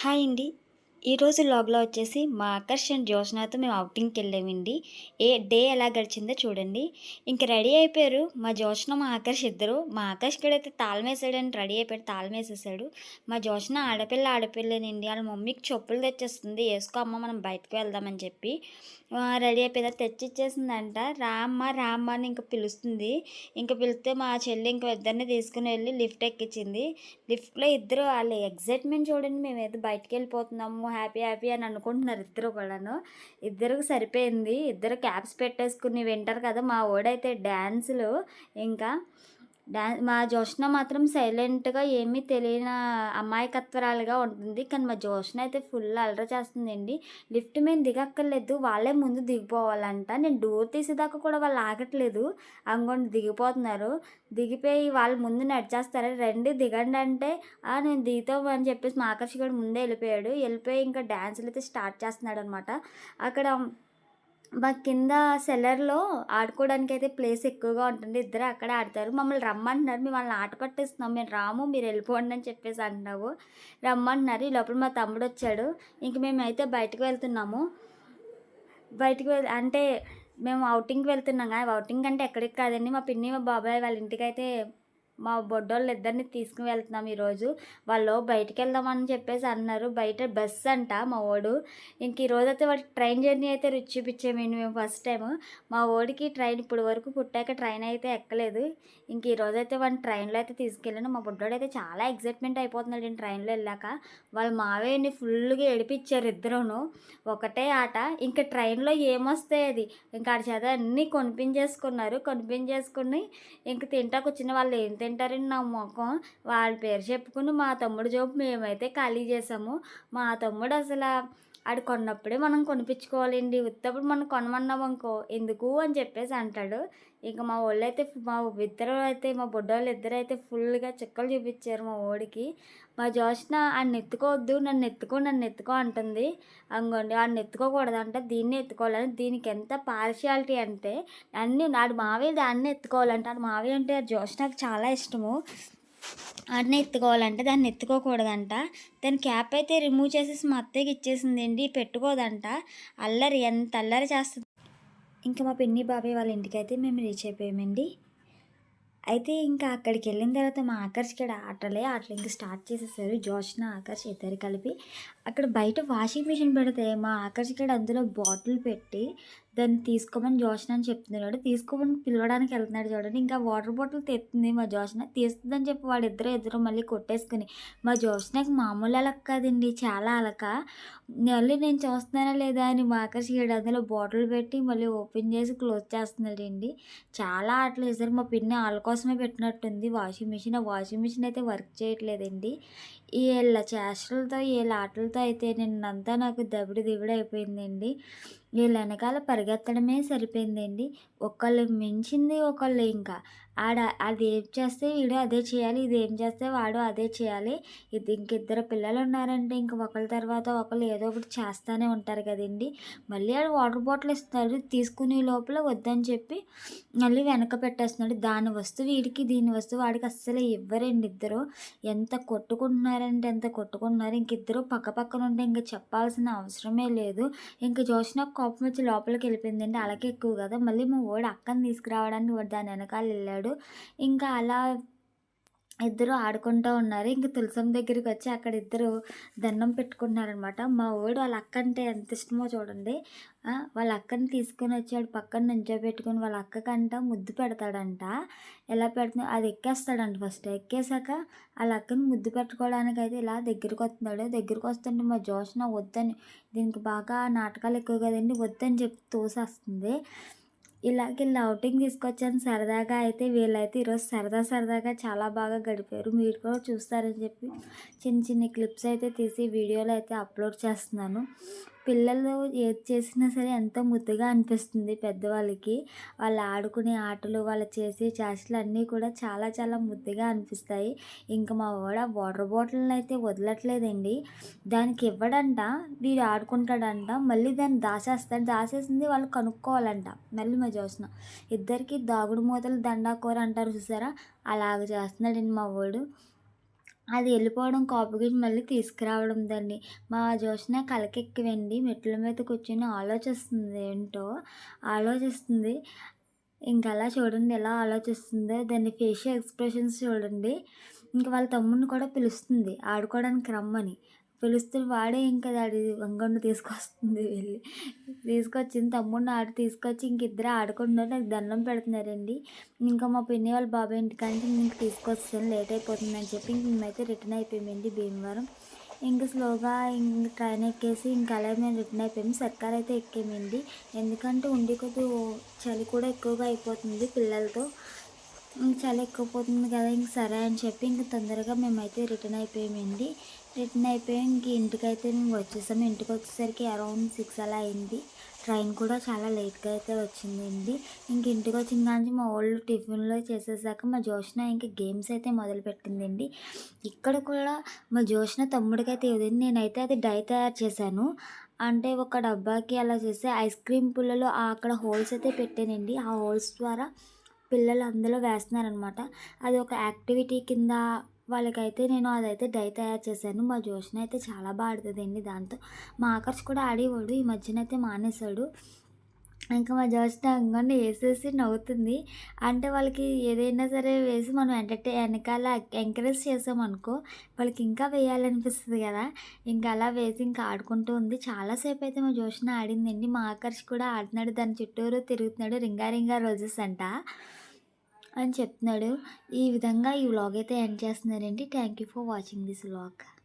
Hi అండి. ఈరోజు లాగ్లో వచ్చేసి మా ఆకర్షణ జ్యోత్స్నాతో మేము అవుటింగ్కి వెళ్ళామండి. ఏ డే ఎలా గడిచిందో చూడండి. ఇంక రెడీ అయిపోయారు. మా జ్యోత్స్న మా ఆకర్ష్ ఇద్దరు. మా ఆకర్ష్ అయితే తాళం వేసాడని రెడీ అయిపోయాడు. తాళం వేసేసాడు. మా జ్యోత్స్న ఆడపిల్ల ఆడపిల్లనండి. వాళ్ళ మమ్మీకి చెప్పులు తెచ్చేస్తుంది. వేసుకో అమ్మ మనం బయటకు వెళ్దామని చెప్పి. రెడీ అయిపోయిందా. తెచ్చిచ్చేసిందంట. రామ్మ రామ్మ అని ఇంకా పిలుస్తుంది. ఇంకా పిలిస్తే మా చెల్లి ఇంకా ఇద్దరిని తీసుకుని వెళ్ళి లిఫ్ట్ ఎక్కించింది. లిఫ్ట్లో ఇద్దరు వాళ్ళ ఎగ్జైట్మెంట్ చూడండి. మేము ఏదో బయటకు వెళ్ళిపోతున్నాము హ్యాపీ హ్యాపీ అని అనుకుంటున్నారు ఇద్దరు కూడాను. ఇద్దరికి సరిపోయింది. ఇద్దరు క్యాప్స్ పెట్టేసుకుని వింటారు కదా మా ఓడైతే డ్యాన్సులు ఇంకా డాన్స్ మా జోష్న మాత్రం సైలెంట్గా ఏమీ తెలియని అమాయకత్వరాలుగా ఉంటుంది. కానీ మా జోష్న అయితే ఫుల్ అలర చేస్తుందండి. లిఫ్ట్ మేము దిగక్కర్లేదు. వాళ్ళే ముందు దిగిపోవాలంట. నేను డోర్ తీసేదాకా కూడా వాళ్ళు ఆగట్లేదు. అంగొండి దిగిపోతున్నారు. దిగిపోయి వాళ్ళు ముందు నడిచేస్తారు. రండి దిగండి అంటే నేను దిగుతాం అని చెప్పేసి మా ఆకర్షకుడు ముందే వెళ్ళిపోయాడు. వెళ్ళిపోయి ఇంకా డ్యాన్సులు అయితే స్టార్ట్ చేస్తున్నాడు అనమాట అక్కడ మా కింద సెల్లర్లో ఆడుకోవడానికి అయితే ప్లేస్ ఎక్కువగా ఉంటుంది. ఇద్దరు అక్కడే ఆడతారు. మమ్మల్ని రమ్మంటున్నారు. మిమ్మల్ని ఆట పట్టిస్తున్నాం. మేము రాము. మీరు వెళ్ళిపోండి అని చెప్పేసి అంటున్నావు. రమ్మంటున్నారు. ఈ లోపల మా తమ్ముడు వచ్చాడు. ఇంక మేమైతే బయటకు వెళ్తున్నాము. బయటకు వెళ్ అంటే మేము అవుటింగ్కి వెళ్తున్నాం కానీ అవుటింగ్ అంటే ఎక్కడికి కాదండి. మా పిన్ని మా బాబాయ్ వాళ్ళ ఇంటికి అయితే మా బొడ్డోళ్ళు ఇద్దరిని తీసుకుని వెళ్తున్నాం ఈరోజు. వాళ్ళు బయటికి వెళ్దామని చెప్పేసి అన్నారు. బయట బస్ అంట మా ఓడు. ఇంక ఈరోజు అయితే వాడికి ట్రైన్ జర్నీ అయితే రుచి చూపించాము మేము ఫస్ట్ టైం మా ఓడికి ట్రైన్ ఇప్పుడు వరకు పుట్టాక ట్రైన్ అయితే ఎక్కలేదు. ఇంక ఈరోజు అయితే వాడిని ట్రైన్లో అయితే తీసుకెళ్ళాను. మా బొడ్డోడు అయితే చాలా ఎగ్జైట్మెంట్ అయిపోతున్నాడు నేను ట్రైన్లో వెళ్ళాక. వాళ్ళు మావేని ఫుల్గా ఏడిపించారు ఇద్దరును. ఒకటే ఆట. ఇంకా ట్రైన్లో ఏమొస్తాయి అది? ఇంకా ఆడి చేత అన్నీ కొనిపించేసుకున్నారు. కొనిపించేసుకుని ఇంక తింటాకు వచ్చిన వాళ్ళు ఏం ఏంటారని నా ముఖం? వాళ్ళ పేరు చెప్పుకుని మా తమ్ముడు జోబు మేమైతే ఖాళీ చేసాము మా తమ్ముడు అసలు ఆడు కొన్నప్పుడే మనం కొనిపించుకోవాలండి. ఉత్తప్పుడు మనం కొనమన్నాం అనుకో ఎందుకు అని చెప్పేసి అంటాడు. ఇంకా మా వాళ్ళు అయితే మా ఇద్దరు అయితే మా బుడ్డోళ్ళు ఇద్దరు అయితే ఫుల్గా చిక్కలు చూపించారు మా ఓడికి. మా జోష్న ఆయన ఎత్తుకోవద్దు నన్ను ఎత్తుకో నన్ను ఎత్తుకో అంటుంది. అంగోండి ఆయన ఎత్తుకోకూడదంట దీన్ని ఎత్తుకోవాలని దీనికి ఎంత పార్షియాలిటీ అంటే అన్నీ నాడు మావే దాన్ని ఎత్తుకోవాలంటే ఆడు మావే అంటే జోష్నకు చాలా ఇష్టము. వాటిని ఎత్తుకోవాలంటే దాన్ని ఎత్తుకోకూడదంట. దాని క్యాప్ అయితే రిమూవ్ చేసేసి మా అత్తయ్యకి ఇచ్చేసిందండి పెట్టుకోదంట. అల్లరి ఎంత అల్లరి చేస్తుంది. ఇంకా మా పిన్ని బాబాయ్ వాళ్ళ ఇంటికి అయితే మేము రీచ్ అయిపోయామండి. అయితే ఇంకా అక్కడికి వెళ్ళిన తర్వాత మా ఆకర్ష్ ఆటలే ఆటలు ఇంకా స్టార్ట్ చేసేసారు. జోష్న ఆకర్ష్ ఇద్దరు కలిపి. అక్కడ బయట వాషింగ్ మిషన్ పెడితే మా ఆకర్ష్ అందులో బాటిల్ పెట్టి దాన్ని తీసుకోమని జోషన్ అని చెప్తున్నాడు తీసుకోమని పిలవడానికి వెళ్తున్నాడు చూడండి. ఇంకా వాటర్ బాటిల్ తెస్తుంది మా జోషన. తీస్తుందని చెప్పి వాడిద్దరు ఇద్దరు మళ్ళీ కొట్టేసుకుని. మా జోషనకి మామూలు అలక కాదండి. చాలా అలక. మళ్ళీ నేను చూస్తున్నానా లేదా అని మా ఆకర్షిగాడు అందులో బాటిల్ పెట్టి మళ్ళీ ఓపెన్ చేసి క్లోజ్ చేస్తున్నాడు అండి చాలా ఆటలు వేసారు మా పిన్ని వాళ్ళ కోసమే పెట్టినట్టుంది. వాషింగ్ మిషన్ ఆ వాషింగ్ మిషన్ అయితే వర్క్ చేయట్లేదండి. వీళ్ళ చేష్టలతో వీళ్ళ ఆటలతో అయితే నిన్నంతా నాకు దబిడి దిబిడి అయిపోయిందండి. వీళ్ళ వెనకాల పరిగెత్తడమే సరిపోయిందండి. ఒకళ్ళు మించింది ఒకళ్ళు ఇంకా. ఆడ అది ఏం చేస్తే వీడు అదే చేయాలి ఇది ఏం చేస్తే వాడు అదే చేయాలి. ఇది ఇంక ఇద్దరు పిల్లలు ఉన్నారంటే ఇంక ఒకరి తర్వాత ఒకళ్ళు ఏదో ఒకటి చేస్తూనే ఉంటారు కదండి. మళ్ళీ ఆడు వాటర్ బాటిల్ ఇస్తున్నారు తీసుకునే లోపల వద్దని చెప్పి మళ్ళీ వెనక పెట్టేస్తున్నాడు. దాని వస్తువు వీడికి దీని వస్తువు వాడికి అస్సలు ఇవ్వరండి ఇద్దరు. ఎంత కొట్టుకుంటున్నారంటే ఎంత కొట్టుకుంటున్నారు. ఇంక ఇద్దరు పక్క పక్కన ఉంటే ఇంక చెప్పాల్సిన అవసరమే లేదు. ఇంక చూసిన కోపం వచ్చి లోపలికి వెళ్ళిపోయిందండి. అలాగే ఎక్కువ కదా. మళ్ళీ మా ఓడి అక్కని తీసుకురావడానికి వాడు దాని వెనకాల వెళ్ళాడు. ఇంకా అలా ఇద్దరు ఆడుకుంటూ ఉన్నారు. ఇంక తులసం దగ్గరికి వచ్చి అక్కడ ఇద్దరు దండం పెట్టుకున్నారనమాట మా వాడు వాళ్ళ అక్క అంటే ఎంత ఇష్టమో చూడండి. వాళ్ళ అక్కని తీసుకొని వచ్చాడు. పక్కన నుంచోబెట్టుకొని వాళ్ళ అక్కకంట ముద్దు పెడతాడంట. ఎలా పెడుతున్నా అది ఎక్కేస్తాడంట ఫస్ట్. ఎక్కేసాక వాళ్ళ అక్కని ముద్దు పెట్టుకోవడానికి అయితే ఇలా దగ్గరికి వస్తున్నాడు. దగ్గరికి వస్తుంటే మా జోష్న వద్దని దీనికి బాగా నాటకాలు ఎక్కువ కదండి వద్దని చెప్పి తోసేస్తుంది. ఇలాగే లౌటింగ్ తీసుకొచ్చాను. సరదాగా అయితే వీళ్ళైతే ఈరోజు సరదా సరదాగా చాలా బాగా గడిపారు. మీరు కూడా చూస్తారని చెప్పి చిన్న చిన్న క్లిప్స్ అయితే తీసి వీడియోలు అయితే అప్లోడ్ చేస్తున్నాను. పిల్లలు ఏది చేసినా సరే ఎంతో ముద్దుగా అనిపిస్తుంది పెద్దవాళ్ళకి. వాళ్ళు ఆడుకునే ఆటలు వాళ్ళు చేసే చేష్టలు అన్నీ కూడా చాలా చాలా ముద్దుగా అనిపిస్తాయి. ఇంకా మా వాడ వాటర్ బాటిల్ని అయితే వదలట్లేదండి. దానికి ఇవ్వడంట వీడు ఆడుకుంటాడంట మళ్ళీ దాన్ని దాచేస్తాడు. దాచేసింది వాళ్ళు కనుక్కోవాలంట. మళ్ళీ మా చూసిన ఇద్దరికి దాగుడు మూతలు దండాకూర అంటారు చూసారా? అలాగ చేస్తున్నాడండి మా వాడు. అది వెళ్ళిపోవడం కోపగించి మళ్ళీ తీసుకురావడం దాన్ని. మా జ్యోత్స్న కలకెక్కివండి. మెట్ల మీద కూర్చొని ఆలోచిస్తుంది ఏంటో ఆలోచిస్తుంది. ఇంకెలా చూడండి ఎలా ఆలోచిస్తుందో దాని ఫేషియల్ ఎక్స్‌ప్రెషన్స్ చూడండి. ఇంకా వాళ్ళ తమ్ముడిని కూడా పిలుస్తుంది ఆడుకోవడానికి రమ్మని. పిలుస్తే వాడే ఇంక దాడి వంగండు తీసుకొస్తుంది వెళ్ళి. తీసుకొచ్చింది తమ్ముడిని ఆడు తీసుకొచ్చి ఇంక ఇద్దరు ఆడుకుంటున్నారు. నాకు దండం పెడుతున్నారండి. ఇంకా మా పిన్ని వాళ్ళ బాబాయ్ ఇంటికంటే ఇంక తీసుకొస్తాను లేట్ అయిపోతుందని చెప్పి ఇంక మేమైతే రిటర్న్ అయిపోయామండి భీమవరం. ఇంక స్లోగా ఇంక ట్రైన్ ఎక్కేసి ఇంకా అలా మేము రిటర్న్ అయిపోయాము. సర్కార్ అయితే ఎక్కామండి. ఎందుకంటే ఉండి కొద్ది చలి కూడా ఎక్కువగా అయిపోతుంది పిల్లలతో. చాలా ఎక్కువపోతుంది ఎక్కువ పోతుంది కదా! ఇంక సరే అని చెప్పి ఇంక తొందరగా మేమైతే రిటర్న్ అయిపోయామండి. రిటర్న్ అయిపోయి ఇంక ఇంటికైతే మేము వచ్చేసాము. ఇంటికి వచ్చేసరికి అరౌండ్ సిక్స్ అలా అయింది. ట్రైన్ కూడా చాలా లేట్‌గా అయితే వచ్చిందండి. ఇంక ఇంటికి వచ్చిన కానీ మా ఓల్డ్ టిఫిన్లో చేసేసాక మా జోష్న ఇంక గేమ్స్ అయితే మొదలుపెట్టిందండి. ఇక్కడ కూడా మా జోష్న తమ్ముడికైతే ఇవ్వదండి. నేనైతే అది డై తయారు చేశాను. అంటే ఒక డబ్బాకి అలా చేస్తే ఐస్ క్రీమ్ పుల్లలో అక్కడ హోల్స్ అయితే పెట్టానండి. ఆ హోల్స్ ద్వారా పిల్లలు అందులో వేస్తున్నారనమాట. అది ఒక యాక్టివిటీ కింద వాళ్ళకైతే నేను అదైతే డై తయారు చేశాను. మా జ్యోత్స్న అయితే చాలా బా దాంతో. మా ఆకర్ష్ కూడా ఆడేవాడు. ఈ మధ్యన అయితే మానేశాడు. ఇంకా మా జ్యోత్స్న అంగండి వేసేసి నవ్వుతుంది. అంటే వాళ్ళకి ఏదైనా సరే వేసి మనం ఎంటర్టైన్ వెనకాల ఎంకరేజ్ చేసామనుకో వాళ్ళకి ఇంకా వేయాలనిపిస్తుంది కదా! ఇంకా అలా వేసి ఇంకా ఆడుకుంటూ ఉంది. చాలాసేపు అయితే మా జ్యోత్స్న ఆడిందండి. మా ఆకర్ష్ కూడా ఆడుతున్నాడు. దాని చుట్టూరు తిరుగుతున్నాడు. 'రింగా రింగా రోజెస్' అంట అని చెప్తున్నాడు. ఈ విధంగా ఈ వ్లాగ్ అయితే ఎండ్ చేస్తున్నారండి thank you for watching this vlog.